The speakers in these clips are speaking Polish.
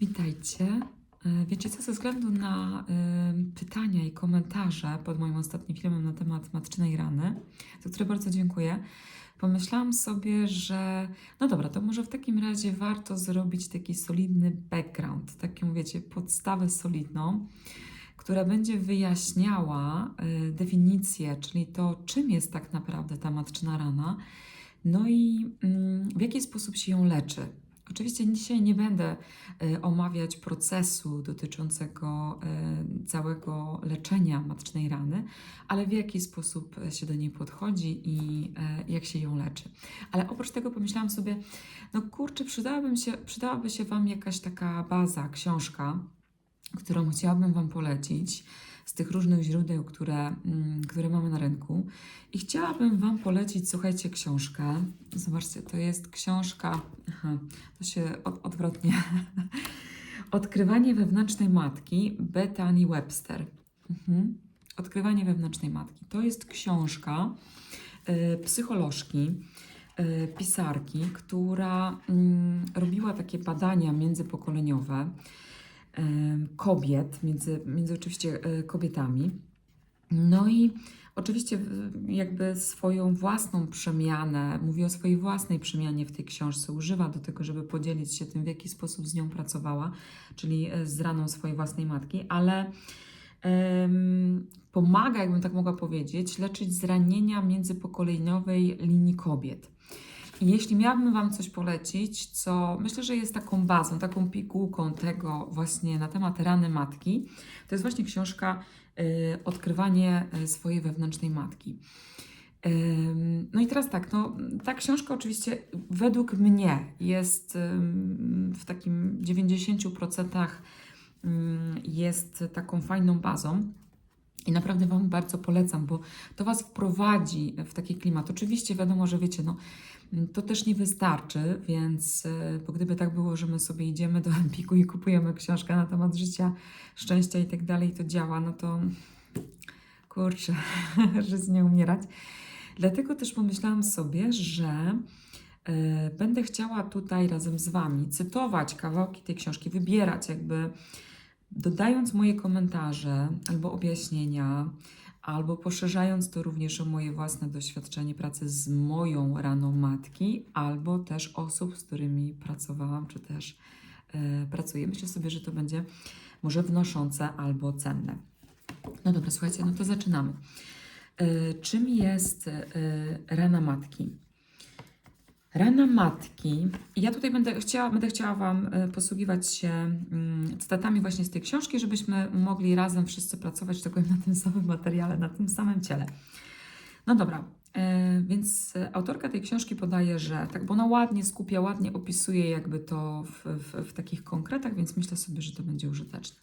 Witajcie. E, Wiecie co, ze względu na pytania i komentarze pod moim ostatnim filmem na temat matczynej rany, za które bardzo dziękuję, pomyślałam sobie, że no dobra, to może w takim razie warto zrobić taki solidny background, taką wiecie, podstawę solidną, która będzie wyjaśniała e, definicję, czyli to, czym jest tak naprawdę ta matczyna rana, no i mm, w jaki sposób się ją leczy. Oczywiście dzisiaj nie będę e, omawiać procesu dotyczącego e, całego leczenia matcznej rany, ale w jaki sposób się do niej podchodzi i e, jak się ją leczy. Ale oprócz tego pomyślałam sobie, no kurczę, przydałaby się, przydałaby się Wam jakaś taka baza, książka, którą chciałabym Wam polecić z tych różnych źródeł, które, mm, które mamy na rynku. I chciałabym Wam polecić, słuchajcie, książkę. Zobaczcie, to jest książka, aha, to się od, odwrotnie. Odkrywanie wewnętrznej matki Bethany Webster. Mhm. Odkrywanie wewnętrznej matki. To jest książka y, psycholożki, y, pisarki, która mm, robiła takie badania międzypokoleniowe kobiet, między, między oczywiście e, kobietami. No i oczywiście jakby swoją własną przemianę, mówi o swojej własnej przemianie w tej książce, używa do tego, żeby podzielić się tym, w jaki sposób z nią pracowała, czyli e, z raną swojej własnej matki, ale em, pomaga, jakbym tak mogła powiedzieć, leczyć zranienia międzypokoleniowej linii kobiet. Jeśli miałabym Wam coś polecić, co myślę, że jest taką bazą, taką pigułką tego właśnie na temat rany matki, to jest właśnie książka y, Odkrywanie y, swojej wewnętrznej matki. No i teraz tak, no, ta książka oczywiście według mnie jest w takim 90% ym, jest taką fajną bazą. I naprawdę Wam bardzo polecam, bo to Was wprowadzi w taki klimat. Oczywiście wiadomo, że wiecie, no, to też nie wystarczy, więc e, bo gdyby tak było, że my sobie idziemy do Empiku i kupujemy książkę na temat życia, szczęścia i tak dalej, to działa, no to kurczę, że z nie umierać. Dlatego też pomyślałam sobie, że e, będę chciała tutaj razem z Wami cytować kawałki tej książki, wybierać jakby dodając moje komentarze albo objaśnienia, albo poszerzając to również o moje własne doświadczenie pracy z moją raną matki, albo też osób, z którymi pracowałam, czy też e, pracuję. Myślę sobie, że to będzie może wnoszące albo cenne. No dobra, słuchajcie, no to zaczynamy. E, czym jest e, rana matki? Rana matki. Ja tutaj będę chciała, będę chciała Wam e, posługiwać się mm, cytatami właśnie z tej książki, żebyśmy mogli razem wszyscy pracować, tak powiem, na tym samym materiale, na tym samym ciele. No dobra, e, więc e, autorka tej książki podaje, że tak, bo ona ładnie skupia, ładnie opisuje jakby to w, w, w takich konkretach, więc myślę sobie, że to będzie użyteczne.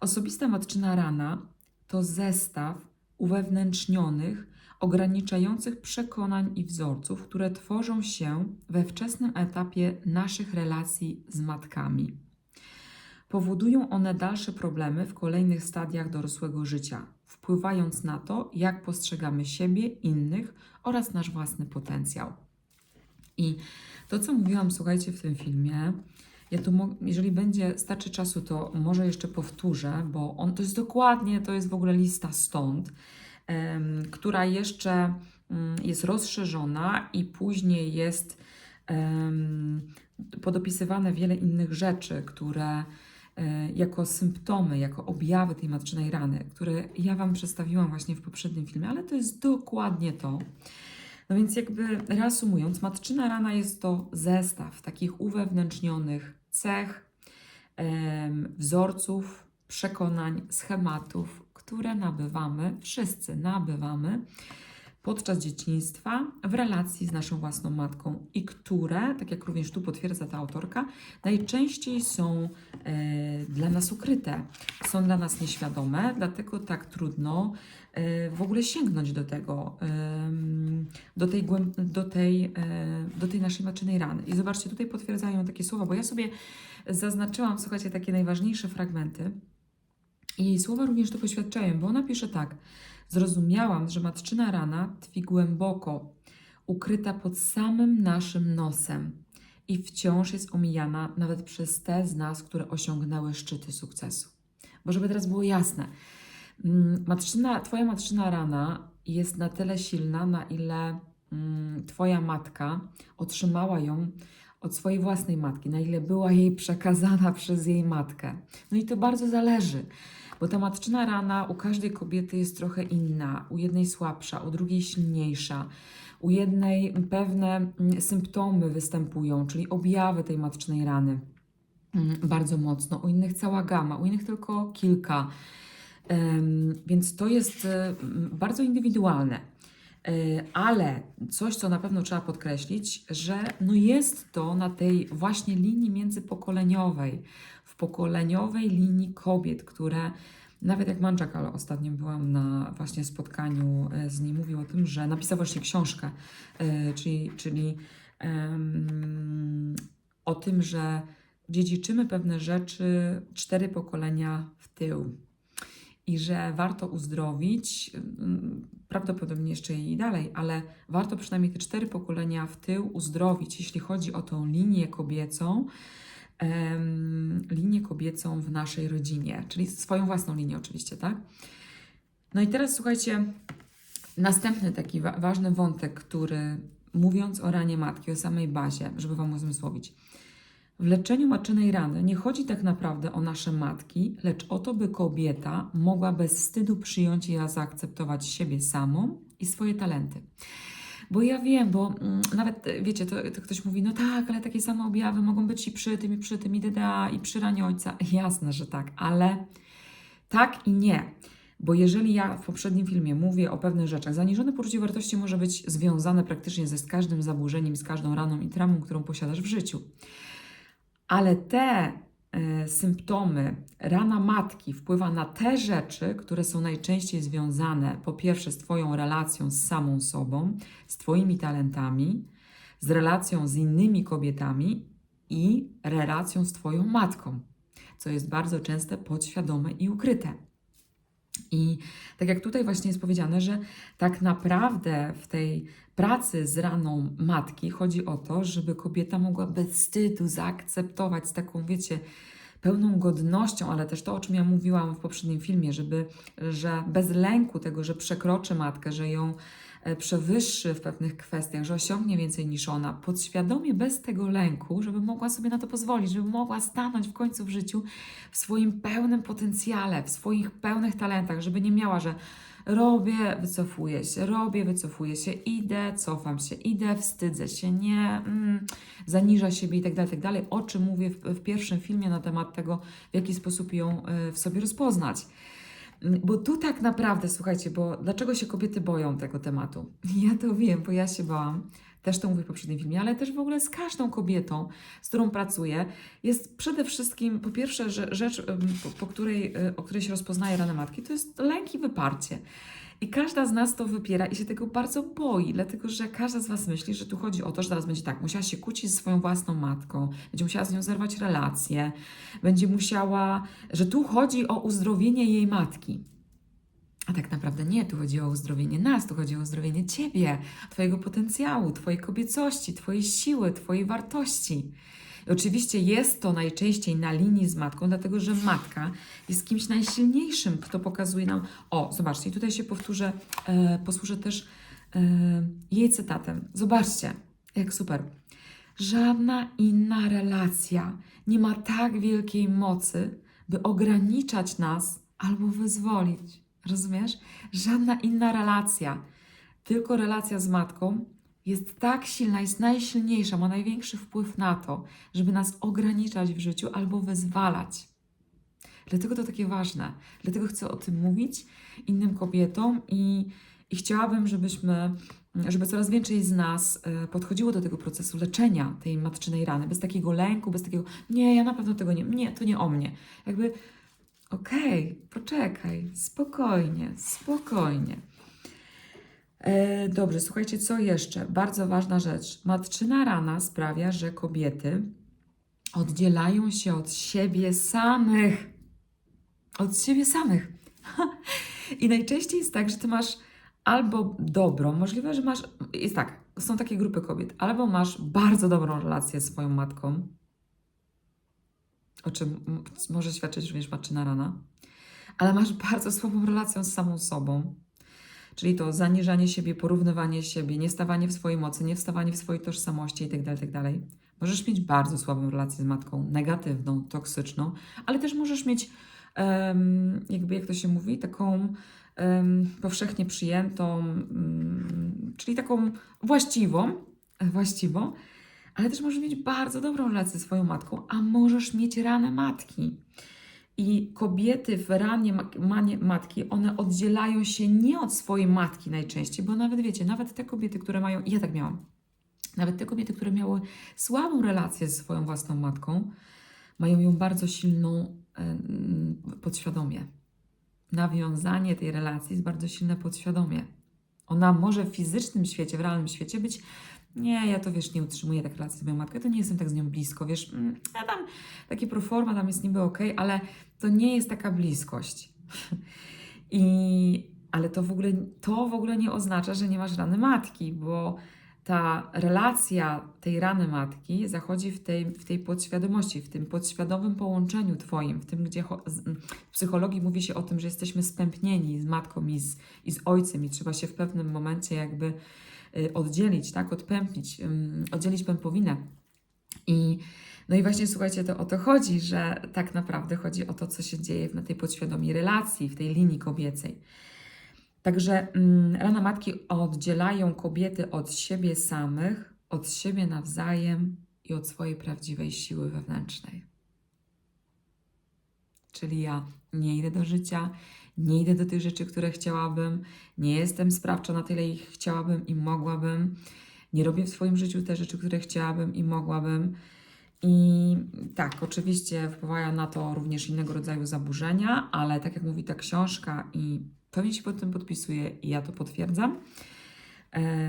Osobista matczyna rana to zestaw uwewnętrznionych, ograniczających przekonań i wzorców, które tworzą się we wczesnym etapie naszych relacji z matkami. Powodują one dalsze problemy w kolejnych stadiach dorosłego życia, wpływając na to, jak postrzegamy siebie, innych oraz nasz własny potencjał. I to, co mówiłam, słuchajcie, w tym filmie, ja tu, jeżeli będzie starczy czasu, to może jeszcze powtórzę, bo on to jest dokładnie, to jest w ogóle lista stąd, która jeszcze mm, jest rozszerzona i później jest podopisywane wiele innych rzeczy, które e, jako symptomy, jako objawy tej matczynej rany, które ja Wam przedstawiłam właśnie w poprzednim filmie, ale to jest dokładnie to. No więc jakby reasumując, matczyna rana jest to zestaw takich uwewnętrznionych cech, wzorców, przekonań, schematów, które nabywamy, wszyscy nabywamy podczas dzieciństwa w relacji z naszą własną matką i które, tak jak również tu potwierdza ta autorka, najczęściej są e, dla nas ukryte, są dla nas nieświadome, dlatego tak trudno e, w ogóle sięgnąć do tego, em, do tej, do tej, e, do tej naszej maczynej rany. I zobaczcie, tutaj potwierdzają takie słowa, bo ja sobie zaznaczyłam, słuchajcie, takie najważniejsze fragmenty. Jej słowa również to poświadczają, bo ona pisze tak. Zrozumiałam, że matczyna rana tkwi głęboko, ukryta pod samym naszym nosem i wciąż jest omijana nawet przez te z nas, które osiągnęły szczyty sukcesu. Bo żeby teraz było jasne, mm, matczyna, Twoja matczyna rana jest na tyle silna, na ile mm, Twoja matka otrzymała ją od swojej własnej matki, na ile była jej przekazana przez jej matkę. No i to bardzo zależy, bo ta matczyna rana u każdej kobiety jest trochę inna. U jednej słabsza, u drugiej silniejsza. U jednej pewne mm, symptomy występują, czyli objawy tej matczynej rany mm, bardzo mocno, u innych cała gama, u innych tylko kilka. Więc to jest e, bardzo indywidualne. E, Ale coś, co na pewno trzeba podkreślić, że no jest to na tej właśnie linii międzypokoleniowej, pokoleniowej linii kobiet, które nawet jak Manczak, ostatnio byłam na właśnie spotkaniu e, z nim, mówił o tym, że napisał właśnie książkę, e, czyli, czyli em, o tym, że dziedziczymy pewne rzeczy cztery pokolenia w tył i że warto uzdrowić, mm, prawdopodobnie jeszcze i dalej, ale warto przynajmniej te cztery pokolenia w tył uzdrowić, jeśli chodzi o tą linię kobiecą, linię kobiecą w naszej rodzinie, czyli swoją własną linię oczywiście, tak? No i teraz słuchajcie, następny taki wa- ważny wątek, który mówiąc o ranie matki, o samej bazie, żeby Wam uzmysłowić. W leczeniu matczynej rany nie chodzi tak naprawdę o nasze matki, lecz o to, by kobieta mogła bez wstydu przyjąć i zaakceptować siebie samą i swoje talenty. Bo ja wiem, bo mm, nawet e, wiecie, to, to ktoś mówi, no tak, ale takie same objawy mogą być i przy tym, i przy tym, i DDA, i przy ranie ojca. Jasne, że tak, ale tak i nie. Bo jeżeli ja w poprzednim filmie mówię o pewnych rzeczach, zaniżone poczucie wartości może być związane praktycznie ze z każdym zaburzeniem, z każdą raną i traumą, którą posiadasz w życiu. Ale te symptomy, rana matki wpływa na te rzeczy, które są najczęściej związane po pierwsze z Twoją relacją z samą sobą, z Twoimi talentami, z relacją z innymi kobietami i relacją z Twoją matką, co jest bardzo często podświadome i ukryte. I tak jak tutaj właśnie jest powiedziane, że tak naprawdę w tej pracy z raną matki chodzi o to, żeby kobieta mogła bez wstydu zaakceptować z taką, wiecie, pełną godnością, ale też to, o czym ja mówiłam w poprzednim filmie, żeby, że bez lęku tego, że przekroczy matkę, że ją e, przewyższy w pewnych kwestiach, że osiągnie więcej niż ona, podświadomie bez tego lęku, żeby mogła sobie na to pozwolić, żeby mogła stanąć w końcu w życiu w swoim pełnym potencjale, w swoich pełnych talentach, żeby nie miała, że robię, wycofuję się, robię, wycofuję się, idę, cofam się, idę, wstydzę się, nie, mm, zaniża siebie i tak dalej, tak. O czym mówię w, w pierwszym filmie na temat tego, w jaki sposób ją y, w sobie rozpoznać. Mm, Bo tu tak naprawdę, słuchajcie, bo dlaczego się kobiety boją tego tematu? Ja to wiem, bo ja się bałam. Też to mówię w poprzednim filmie, ale też w ogóle z każdą kobietą, z którą pracuję, jest przede wszystkim, po pierwsze, że rzecz, po, po której, y, o której się rozpoznaje ranę matki, to jest lęk i wyparcie. I każda z nas to wypiera i się tego bardzo boi, dlatego że każda z Was myśli, że tu chodzi o to, że teraz będzie tak, musiała się kłócić ze swoją własną matką, będzie musiała z nią zerwać relacje, będzie musiała, że tu chodzi o uzdrowienie jej matki. A tak naprawdę nie, tu chodzi o uzdrowienie nas, tu chodzi o uzdrowienie Ciebie, Twojego potencjału, Twojej kobiecości, Twojej siły, Twojej wartości. I oczywiście jest to najczęściej na linii z matką, dlatego że matka jest kimś najsilniejszym, kto pokazuje nam. O, zobaczcie, tutaj się powtórzę, e, posłużę też e, jej cytatem. Zobaczcie, jak super. Żadna inna relacja nie ma tak wielkiej mocy, by ograniczać nas albo wyzwolić. Rozumiesz? Żadna inna relacja, tylko relacja z matką jest tak silna, jest najsilniejsza, ma największy wpływ na to, żeby nas ograniczać w życiu albo wyzwalać. Dlatego to takie ważne. Dlatego chcę o tym mówić innym kobietom i, i chciałabym, żebyśmy, żeby coraz więcej z nas e, podchodziło do tego procesu leczenia tej matczynej rany, bez takiego lęku, bez takiego, nie, ja na pewno tego nie, nie, to nie o mnie. Jakby, okej, poczekaj, spokojnie, spokojnie. E, dobrze, słuchajcie, co jeszcze? Bardzo ważna rzecz. Matczyna rana sprawia, że kobiety oddzielają się od siebie samych. Od siebie samych. I najczęściej jest tak, że ty masz albo dobrą, możliwe, że masz. Jest tak. są takie grupy kobiet. Albo masz bardzo dobrą relację z swoją matką, o czym może świadczyć również matczyna rana, ale masz bardzo słabą relację z samą sobą. Czyli to zaniżanie siebie, porównywanie siebie, niestawanie w swojej mocy, nie wstawanie w swojej tożsamości itd., itd. Możesz mieć bardzo słabą relację z matką, negatywną, toksyczną, ale też możesz mieć, em, jakby jak to się mówi, taką em, powszechnie przyjętą, mm, czyli taką właściwą, właściwą, ale też możesz mieć bardzo dobrą relację ze swoją matką, a możesz mieć ranę matki. I kobiety w ranie matki, one oddzielają się nie od swojej matki najczęściej, bo nawet wiecie, nawet te kobiety, które mają, ja tak miałam, nawet te kobiety, które miały słabą relację ze swoją własną matką, mają ją bardzo silną podświadomie. Nawiązanie tej relacji jest bardzo silne podświadomie. Ona może w fizycznym świecie, w realnym świecie być, nie, ja to wiesz, nie utrzymuję tak relacji z moją matką, to nie jestem tak z nią blisko, wiesz, mm, ja tam takie proforma, tam jest niby okej, ale to nie jest taka bliskość. I, ale to w, ogóle, to w ogóle nie oznacza, że nie masz rany matki, bo ta relacja tej rany matki zachodzi w tej, w tej podświadomości, w tym podświadomym połączeniu Twoim, w tym, gdzie z- w psychologii mówi się o tym, że jesteśmy spępnieni z matką i z, i z ojcem i trzeba się w pewnym momencie jakby oddzielić, tak, odpępić, oddzielić pępowinę. I no i właśnie słuchajcie, to o to chodzi, że tak naprawdę chodzi o to, co się dzieje na tej podświadomej relacji, w tej linii kobiecej. Także mm, rana matki oddzielają kobiety od siebie samych, od siebie nawzajem i od swojej prawdziwej siły wewnętrznej. Czyli ja nie idę do życia, nie idę do tych rzeczy, które chciałabym, nie jestem sprawcza na tyle, ich chciałabym i mogłabym, nie robię w swoim życiu te rzeczy, które chciałabym i mogłabym. I tak, oczywiście wpływają na to również innego rodzaju zaburzenia, ale tak jak mówi ta książka i pewnie się pod tym podpisuję i ja to potwierdzam,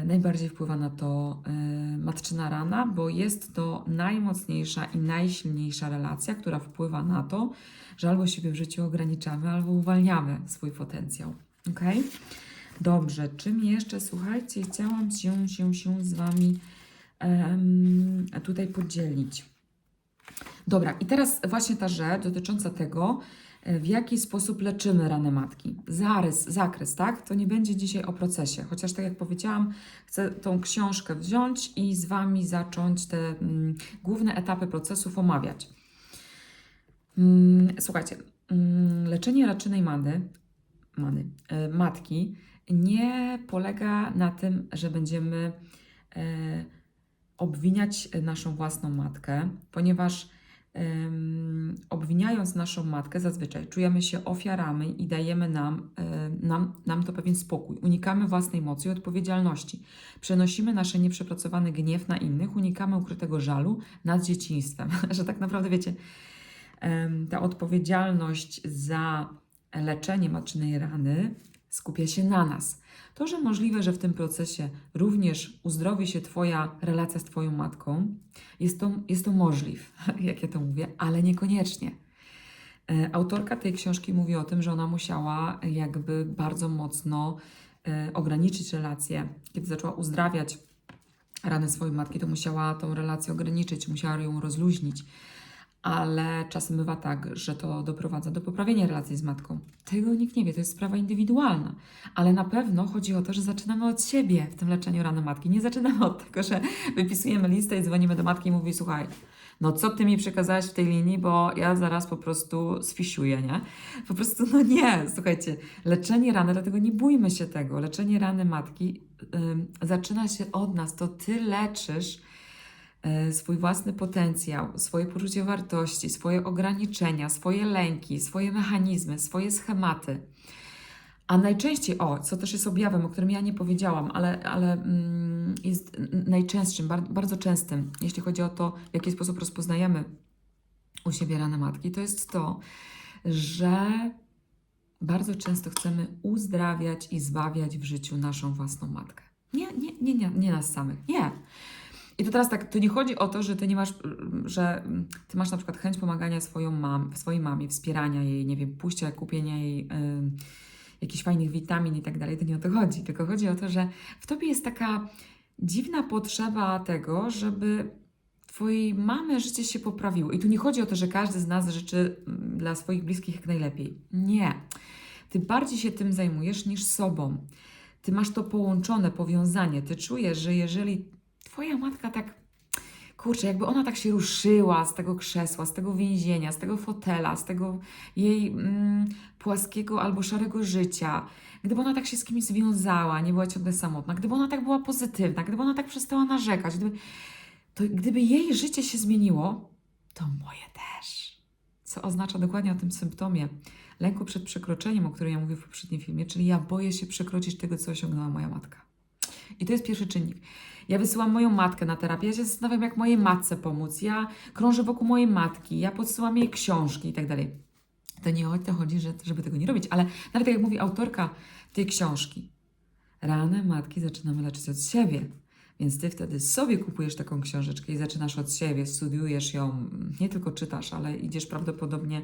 najbardziej wpływa na to e, matczyna rana, bo jest to najmocniejsza i najsilniejsza relacja, która wpływa na to, że albo siebie w życiu ograniczamy, albo uwalniamy swój potencjał. Ok? Dobrze, czym jeszcze, słuchajcie, chciałam się, się, się z Wami em, tutaj podzielić. Dobra, i teraz właśnie ta rzecz dotycząca tego, e, w jaki sposób leczymy rany matki. Zarys, zakres, tak? To nie będzie dzisiaj o procesie, chociaż tak jak powiedziałam, chcę tą książkę wziąć i z Wami zacząć te mm, główne etapy procesów omawiać. Mm, słuchajcie, mm, leczenie raczynej many, many, e, matki nie polega na tym, że będziemy e, obwiniać naszą własną matkę, ponieważ obwiniając naszą matkę zazwyczaj czujemy się ofiarami i dajemy nam, e, nam, nam to pewien spokój. Unikamy własnej mocy i odpowiedzialności. Przenosimy nasz nieprzepracowany gniew na innych, unikamy ukrytego żalu nad dzieciństwem. że tak naprawdę wiecie, ta odpowiedzialność za leczenie matczynej rany skupia się na nas. To, że możliwe, że w tym procesie również uzdrowi się Twoja relacja z Twoją matką, jest to, jest to możliw, jak ja to mówię, ale niekoniecznie. E, Autorka tej książki mówi o tym, że ona musiała jakby bardzo mocno e, ograniczyć relację. Kiedy zaczęła uzdrawiać rany swojej matki, to musiała tą relację ograniczyć, musiała ją rozluźnić. Ale czasem bywa tak, że to doprowadza do poprawienia relacji z matką. Tego nikt nie wie, to jest sprawa indywidualna. Ale na pewno chodzi o to, że zaczynamy od siebie w tym leczeniu rany matki. Nie zaczynamy od tego, że wypisujemy listę i dzwonimy do matki i mówi, słuchaj, no co ty mi przekazałeś w tej linii, bo ja zaraz po prostu sfisiuję, nie? Po prostu, no nie, słuchajcie, leczenie rany, dlatego nie bójmy się tego. Leczenie rany matki ym, zaczyna się od nas. To ty leczysz swój własny potencjał, swoje poczucie wartości, swoje ograniczenia, swoje lęki, swoje mechanizmy, swoje schematy. A najczęściej, o, co też jest objawem, o którym ja nie powiedziałam, ale, ale mm, jest najczęstszym, bar- bardzo częstym, jeśli chodzi o to, w jaki sposób rozpoznajemy u siebie rany matki, to jest to, że bardzo często chcemy uzdrawiać i zbawiać w życiu naszą własną matkę. Nie, nie, nie, nie, nie nas samych, nie. I to teraz tak, to nie chodzi o to, że ty nie masz, że ty masz na przykład chęć pomagania swoją mam, swojej mamie, wspierania jej, nie wiem, pójścia, kupienia jej ym, jakichś fajnych witamin i tak dalej, to nie o to chodzi, tylko chodzi o to, że w tobie jest taka dziwna potrzeba tego, żeby Twojej mamy życie się poprawiło. I tu nie chodzi o to, że każdy z nas życzy mm, dla swoich bliskich jak najlepiej. Nie. Ty bardziej się tym zajmujesz niż sobą. Ty masz to połączone, powiązanie. Ty czujesz, że jeżeli Twoja matka tak, kurczę, jakby ona tak się ruszyła z tego krzesła, z tego więzienia, z tego fotela, z tego jej mm, płaskiego albo szarego życia, gdyby ona tak się z kimś związała, nie była ciągle samotna, gdyby ona tak była pozytywna, gdyby ona tak przestała narzekać, gdyby, to gdyby jej życie się zmieniło, to moje też. Co oznacza dokładnie o tym symptomie lęku przed przekroczeniem, o którym ja mówię w poprzednim filmie, czyli ja boję się przekroczyć tego, co osiągnęła moja matka. I to jest pierwszy czynnik. Ja wysyłam moją matkę na terapię, ja się zastanawiam, jak mojej matce pomóc. Ja krążę wokół mojej matki, ja podsyłam jej książki i tak dalej. To nie o to chodzi, że, żeby tego nie robić, ale nawet jak mówi autorka tej książki, rany matki zaczynamy leczyć od siebie. Więc ty wtedy sobie kupujesz taką książeczkę i zaczynasz od siebie, studiujesz ją, nie tylko czytasz, ale idziesz prawdopodobnie,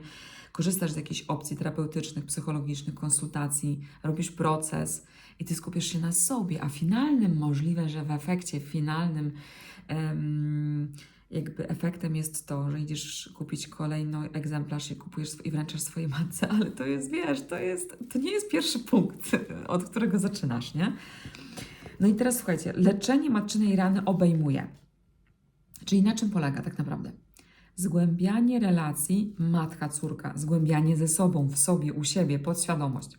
korzystasz z jakichś opcji terapeutycznych, psychologicznych, konsultacji, robisz proces i ty skupisz się na sobie, a finalnym możliwe, że w efekcie finalnym jakby efektem jest to, że idziesz kupić kolejny egzemplarz i kupujesz i wręczasz swojej matce, ale to jest, wiesz, to jest, to nie jest pierwszy punkt, od którego zaczynasz, nie? No i teraz słuchajcie, leczenie matczynej rany obejmuje. Czyli na czym polega tak naprawdę? Zgłębianie relacji matka-córka, zgłębianie ze sobą, w sobie, u siebie, podświadomość.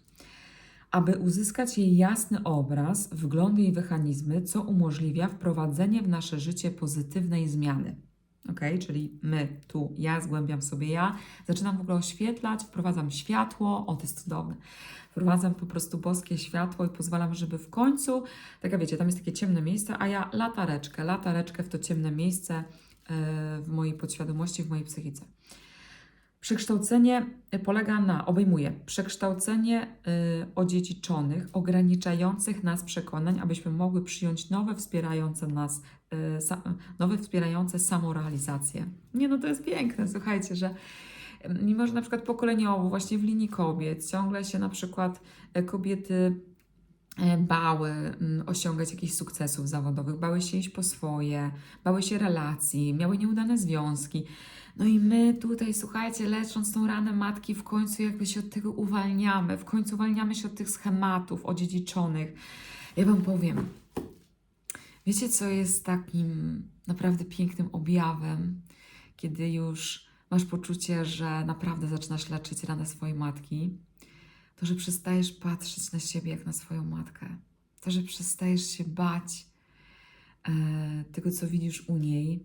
Aby uzyskać jej jasny obraz, wgląd jej mechanizmy, co umożliwia wprowadzenie w nasze życie pozytywnej zmiany. Ok, czyli my, tu, ja zgłębiam sobie ja, zaczynam w ogóle oświetlać, wprowadzam światło, o to jest cudowne. Wprowadzam po prostu boskie światło i pozwalam, żeby w końcu, tak jak wiecie, tam jest takie ciemne miejsce, a ja latareczkę, latareczkę w to ciemne miejsce e, w mojej podświadomości, w mojej psychice. Przekształcenie polega na, obejmuje przekształcenie y, odziedziczonych, ograniczających nas przekonań, abyśmy mogły przyjąć nowe, wspierające nas, y, sa, nowe, wspierające samorealizację. Nie, no to jest piękne, słuchajcie, że y, mimo, że na przykład pokoleniowo, właśnie w linii kobiet, ciągle się na przykład y, kobiety e, bały mm, osiągać jakichś sukcesów zawodowych, bały się iść po swoje, bały się relacji, miały nieudane związki. No i my tutaj, słuchajcie, lecząc tą ranę matki, w końcu jakby się od tego uwalniamy, w końcu uwalniamy się od tych schematów odziedziczonych. Ja Wam powiem, wiecie, co jest takim naprawdę pięknym objawem, kiedy już masz poczucie, że naprawdę zaczynasz leczyć ranę swojej matki, to, że przestajesz patrzeć na siebie jak na swoją matkę. To, że przestajesz się bać e, tego, co widzisz u niej,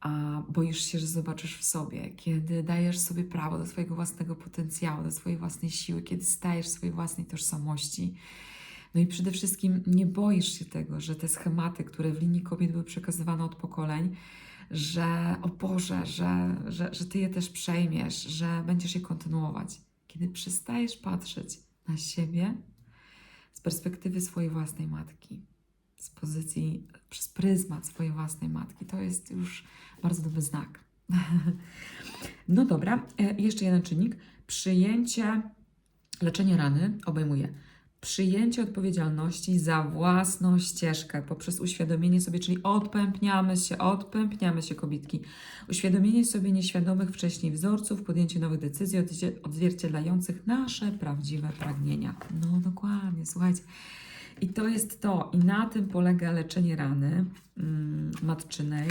a boisz się, że zobaczysz w sobie, kiedy dajesz sobie prawo do swojego własnego potencjału, do swojej własnej siły, kiedy stajesz swojej własnej tożsamości. No i przede wszystkim nie boisz się tego, że te schematy, które w linii kobiet były przekazywane od pokoleń, że o Boże, że, że, że Ty je też przejmiesz, że będziesz je kontynuować. Kiedy przestajesz patrzeć na siebie z perspektywy swojej własnej matki, z pozycji, przez pryzmat swojej własnej matki, to jest już bardzo dobry znak. No dobra, e, jeszcze jeden czynnik. Przyjęcie, leczenie rany obejmuje przyjęcie odpowiedzialności za własną ścieżkę poprzez uświadomienie sobie, czyli odpępniamy się, odpępniamy się kobitki. Uświadomienie sobie nieświadomych wcześniej wzorców, podjęcie nowych decyzji odzwie- odzwierciedlających nasze prawdziwe pragnienia. No dokładnie, słuchajcie. I to jest to. I na tym polega leczenie rany mm, matczynej.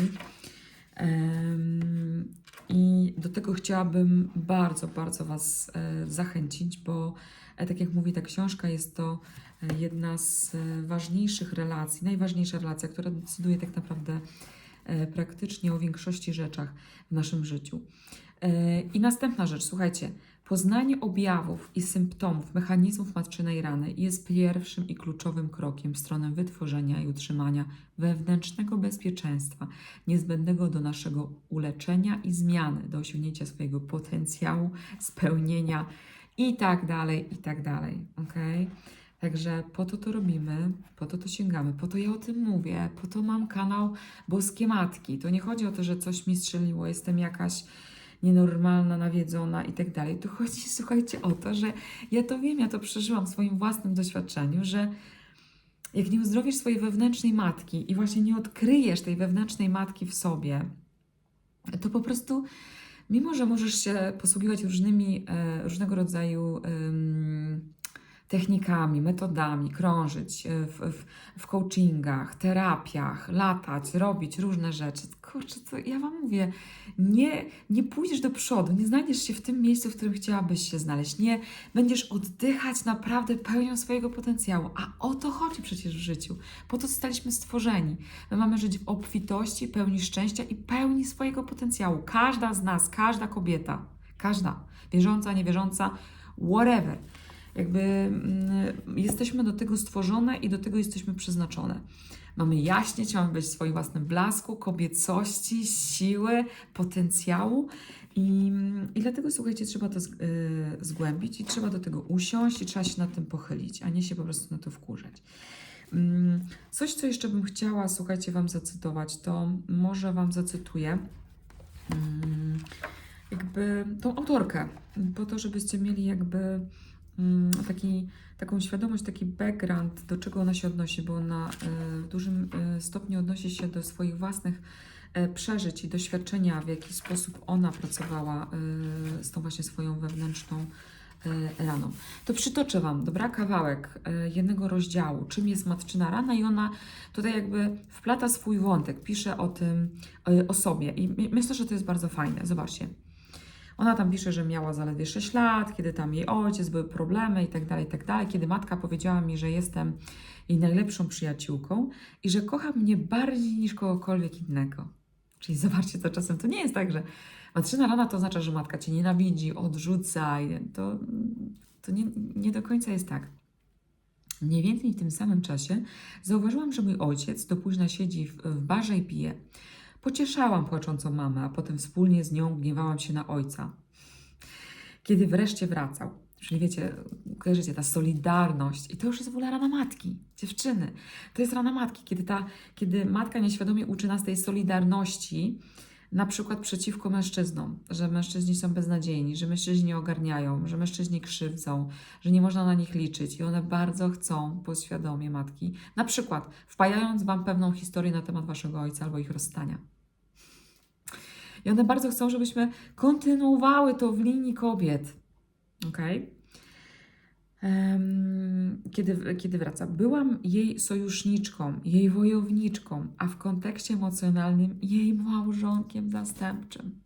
I do tego chciałabym bardzo, bardzo Was e, zachęcić, bo e, tak jak mówi ta książka, jest to e, jedna z ważniejszych relacji, najważniejsza relacja, która decyduje tak naprawdę praktycznie o większości rzeczach w naszym życiu. I następna rzecz, słuchajcie, poznanie objawów i symptomów mechanizmów matczynej rany jest pierwszym i kluczowym krokiem w stronę wytworzenia i utrzymania wewnętrznego bezpieczeństwa, niezbędnego do naszego uleczenia i zmiany, do osiągnięcia swojego potencjału, spełnienia i tak dalej, i tak dalej. Okay? Także po to to robimy, po to to sięgamy, po to ja o tym mówię, po to mam kanał Boskie Matki. To nie chodzi o to, że coś mi strzeliło, jestem jakaś nienormalna, nawiedzona i tak dalej. Tu chodzi, słuchajcie, o to, że ja to wiem, ja to przeżyłam w swoim własnym doświadczeniu, że jak nie uzdrowisz swojej wewnętrznej matki i właśnie nie odkryjesz tej wewnętrznej matki w sobie, to po prostu, mimo że możesz się posługiwać różnymi, e, różnego rodzaju em, technikami, metodami, krążyć e, w, w, w coachingach, terapiach, latać, robić różne rzeczy. Kurczę, to ja Wam mówię, nie, nie pójdziesz do przodu, nie znajdziesz się w tym miejscu, w którym chciałabyś się znaleźć. Nie będziesz oddychać naprawdę pełnią swojego potencjału. A o to chodzi przecież w życiu. Po to zostaliśmy stworzeni. My mamy żyć w obfitości, pełni szczęścia i pełni swojego potencjału. Każda z nas, każda kobieta, każda, wierząca, niewierząca, whatever. Jakby mm, jesteśmy do tego stworzone i do tego jesteśmy przeznaczone. Mamy jaśnieć, mamy być w swoim własnym blasku, kobiecości, siły, potencjału. I, I dlatego, słuchajcie, trzeba to z, y, zgłębić i trzeba do tego usiąść i trzeba się nad tym pochylić, a nie się po prostu na to wkurzać. Mm, Coś, co jeszcze bym chciała, słuchajcie, Wam zacytować, to może Wam zacytuję mm, jakby tą autorkę, po to, żebyście mieli jakby mm, taki, taką świadomość, taki background, do czego ona się odnosi, bo ona e, w dużym e, stopniu odnosi się do swoich własnych e, przeżyć i doświadczenia, w jaki sposób ona pracowała z tą właśnie swoją wewnętrzną raną. To przytoczę Wam, dobra, kawałek jednego rozdziału, czym jest matczyna rana i ona tutaj jakby wplata swój wątek, pisze o tym, o sobie i my- myślę, że to jest bardzo fajne. Zobaczcie. Ona tam pisze, że miała zaledwie 6 lat, kiedy tam jej ojciec, były problemy i tak dalej, i tak. Kiedy matka powiedziała mi, że jestem jej najlepszą przyjaciółką i że kocha mnie bardziej niż kogokolwiek innego. Czyli zobaczcie, to czasem to nie jest tak, że matczyna rana to oznacza, że matka cię nienawidzi, odrzuca. To, to nie, nie do końca jest tak. Mniej więcej w tym samym czasie zauważyłam, że mój ojciec do późna siedzi w, w barze i pije. Pocieszałam płaczącą mamę, a potem wspólnie z nią gniewałam się na ojca. Kiedy wreszcie wracał, czyli wiecie, kojarzycie, ta solidarność, i to już jest w ogóle rana matki, dziewczyny. To jest rana matki, kiedy, ta, kiedy matka nieświadomie uczy nas tej solidarności, na przykład przeciwko mężczyznom, że mężczyźni są beznadziejni, że mężczyźni nie ogarniają, że mężczyźni krzywdzą, że nie można na nich liczyć i one bardzo chcą podświadomie matki, na przykład wpajając Wam pewną historię na temat Waszego ojca albo ich rozstania. I one bardzo chcą, żebyśmy kontynuowały to w linii kobiet. Okej? Em, Kiedy, kiedy wraca, byłam jej sojuszniczką, jej wojowniczką, a w kontekście emocjonalnym jej małżonkiem zastępczym.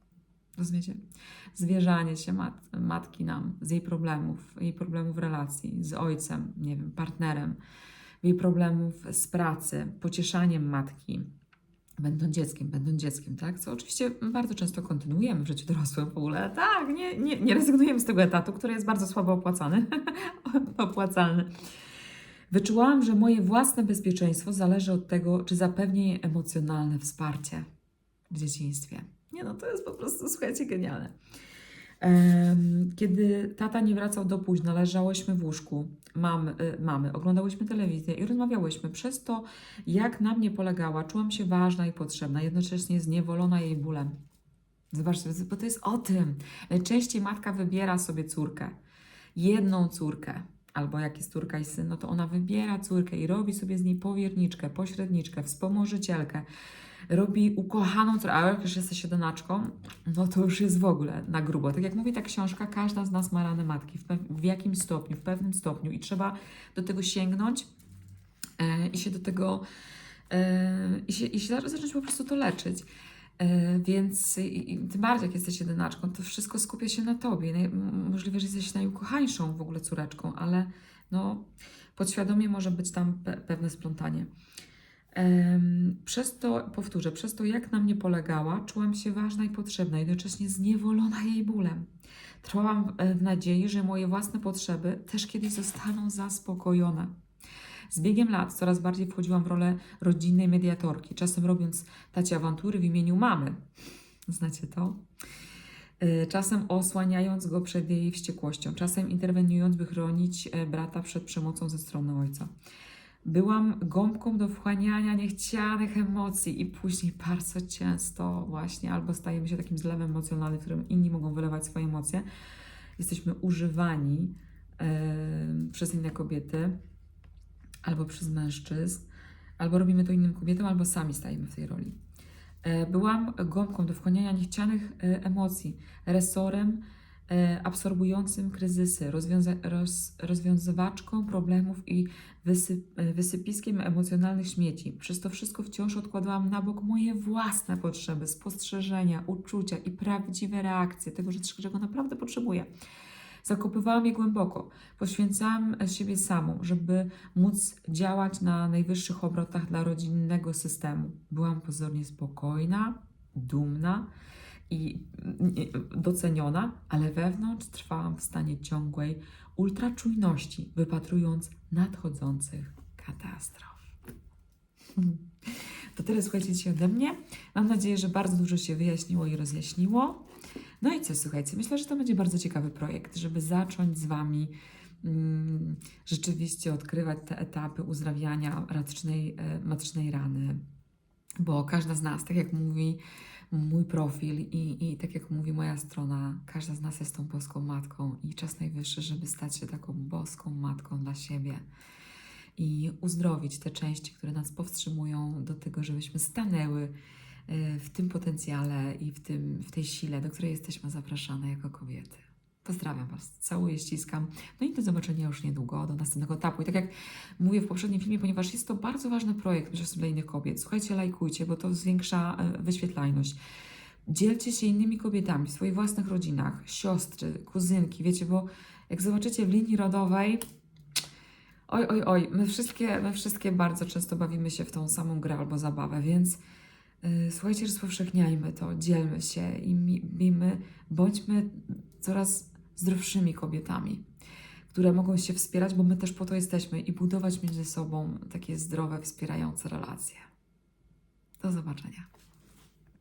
Rozumiecie? Zwierzanie się mat, matki nam z jej problemów, jej problemów relacji z ojcem, nie wiem, partnerem, jej problemów z pracy, pocieszaniem matki, będąc dzieckiem, będąc dzieckiem, tak? Co oczywiście bardzo często kontynuujemy w życiu dorosłym w ogóle. Tak, nie, nie, nie rezygnujemy z tego etatu, który jest bardzo słabo opłacany, opłacalny. Wyczułam, że moje własne bezpieczeństwo zależy od tego, czy zapewnię jej emocjonalne wsparcie w dzieciństwie. Nie no, to jest po prostu, słuchajcie, genialne. Kiedy tata nie wracał do późna, leżałyśmy w łóżku mam, y, mamy, oglądałyśmy telewizję i rozmawiałyśmy. Przez to, jak na mnie polegała, czułam się ważna i potrzebna, jednocześnie zniewolona jej bólem. Zobaczcie, bo to jest o tym. Najczęściej matka wybiera sobie córkę, jedną córkę, albo jak jest córka i syn, no to ona wybiera córkę i robi sobie z niej powierniczkę, pośredniczkę, wspomożycielkę, robi ukochaną córkę, a jak już jesteś siedonaczką, no to już jest w ogóle na grubo. Tak jak mówi ta książka, każda z nas ma rany matki w, w jakimś stopniu, w pewnym stopniu i trzeba do tego sięgnąć e, i się do tego e, i, się, i się za- zacząć po prostu to leczyć. E, więc i, tym bardziej jak jesteś jedynaczką, to wszystko skupia się na tobie. Możliwe, że jesteś najukochańszą w ogóle córeczką, ale no, podświadomie może być tam pe, pewne splątanie. Przez to, powtórzę, przez to jak na mnie polegała, czułam się ważna i potrzebna, jednocześnie zniewolona jej bólem. Trwałam w nadziei, że moje własne potrzeby też kiedyś zostaną zaspokojone. Z biegiem lat coraz bardziej wchodziłam w rolę rodzinnej mediatorki, czasem robiąc tacie awantury w imieniu mamy. Znacie to? E, Czasem osłaniając go przed jej wściekłością, czasem interweniując, by chronić e, brata przed przemocą ze strony ojca. Byłam gąbką do wchłaniania niechcianych emocji i później bardzo często właśnie albo stajemy się takim zlewem emocjonalnym, w którym inni mogą wylewać swoje emocje. Jesteśmy używani e, przez inne kobiety albo przez mężczyzn, albo robimy to innym kobietom, albo sami stajemy w tej roli. E, Byłam gąbką do wchłaniania niechcianych e, emocji, resorem e, absorbującym kryzysy, rozwiąza- roz, rozwiązywaczką problemów i wysyp, wysypiskiem emocjonalnych śmieci. Przez to wszystko wciąż odkładałam na bok moje własne potrzeby, spostrzeżenia, uczucia i prawdziwe reakcje tego, czego naprawdę potrzebuję. Zakopywałam je głęboko, poświęcałam siebie samą, żeby móc działać na najwyższych obrotach dla rodzinnego systemu. Byłam pozornie spokojna, dumna i i doceniona, ale wewnątrz trwałam w stanie ciągłej ultraczujności, wypatrując nadchodzących katastrof. To tyle słuchajcie dzisiaj ode mnie. Mam nadzieję, że bardzo dużo się wyjaśniło i rozjaśniło. No i co, słuchajcie, myślę, że to będzie bardzo ciekawy projekt, żeby zacząć z Wami mm, rzeczywiście odkrywać te etapy uzdrawiania matecznej, e, rany. Bo każda z nas, tak jak mówi mój profil i, i tak jak mówi moja strona, każda z nas jest tą boską matką i czas najwyższy, żeby stać się taką boską matką dla siebie i uzdrowić te części, które nas powstrzymują do tego, żebyśmy stanęły w tym potencjale i w, tym, w tej sile, do której jesteśmy zapraszane jako kobiety. Pozdrawiam Was, całuję, ściskam. No i do zobaczenia już niedługo, do następnego etapu. I tak jak mówię w poprzednim filmie, ponieważ jest to bardzo ważny projekt, myślę dla innych kobiet, słuchajcie, lajkujcie, bo to zwiększa e, wyświetlajność. Dzielcie się innymi kobietami w swoich własnych rodzinach, siostry, kuzynki, wiecie, bo jak zobaczycie w linii rodowej, oj, oj, oj, my wszystkie, my wszystkie bardzo często bawimy się w tą samą grę albo zabawę, więc słuchajcie, rozpowszechniajmy to, dzielmy się i mi- miejmy, bądźmy coraz zdrowszymi kobietami, które mogą się wspierać, bo my też po to jesteśmy i budować między sobą takie zdrowe, wspierające relacje. Do zobaczenia.